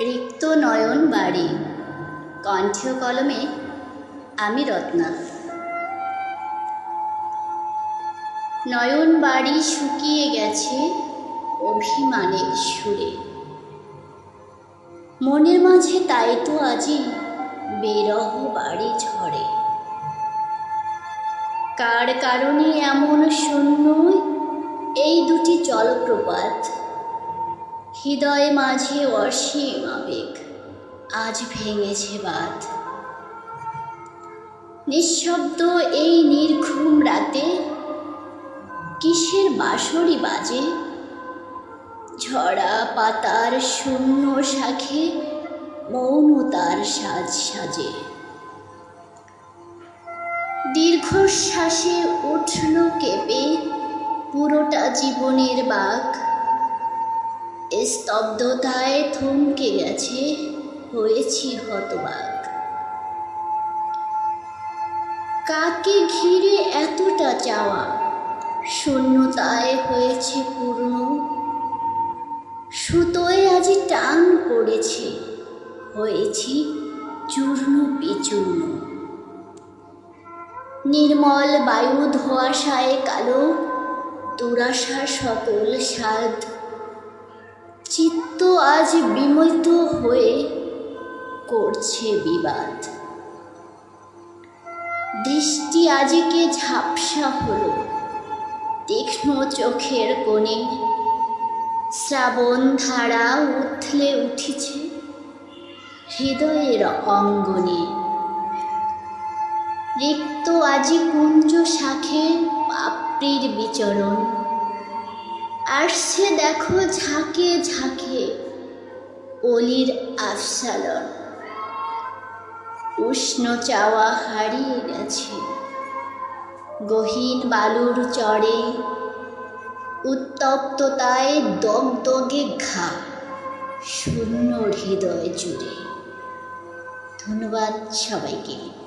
রিক্ত নয়ন বাড়ি। কণ্ঠ কলমে আমি রত্না। নয়ন বাড়ি শুকিয়ে গেছে অভিমানের সুরে। মনের মাঝে তাই তো আজি বেরহ বাড়ি ঝরে। কার কারণে এমন শূন্য এই দুটি জলপ্রপাত? হৃদয় মাঝে অসীম আবেগ আজ ভেঙেছে বাঁধ। নিঃশব্দ এই নির্ঘুম রাতে কিসের বাঁশরি বাজে? ঝরা পাতার শূন্য শাখে মৌনতার সাজ সাজে। দীর্ঘশ্বাসে উঠল কেঁপে পুরোটা জীবনের বাঘ স্তব্ধতায় থমকে গেছে, হয়েছি হতবাক। কাকে ঘিরে এতটা চাওয়া? শূন্যতায় হয়েছে পূর্ণ। সুতোয় আজি টান পড়েছে, হয়েছি চূর্ণ বিচূর্ণ। নির্মল বায়ু ধোয়াশায় কালো, দুরাশা সকল স্বাদ চিত্ত আজ বিমোহিত হয়ে করছে বিবাদ। দৃষ্টি আজিকে ঝাপসা হলো। তীক্ষ্ণ চোখের কোণে শ্রাবণ ধারা উথলে উঠেছে হৃদয়ের অঙ্গনে। রিক্ত আজি কুঞ্জ শাখে পাপড়ির বিচরণ। আসছে দেখো ঝাঁকে অলির আফসালন। উষ্ণ চাওয়া হারিয়ে গেছে গহীন বালুর চড়ে উত্তপ্ততায় দগদগে ঘা, শূন্য হৃদয় জুড়ে। ধন্যবাদ সবাইকে।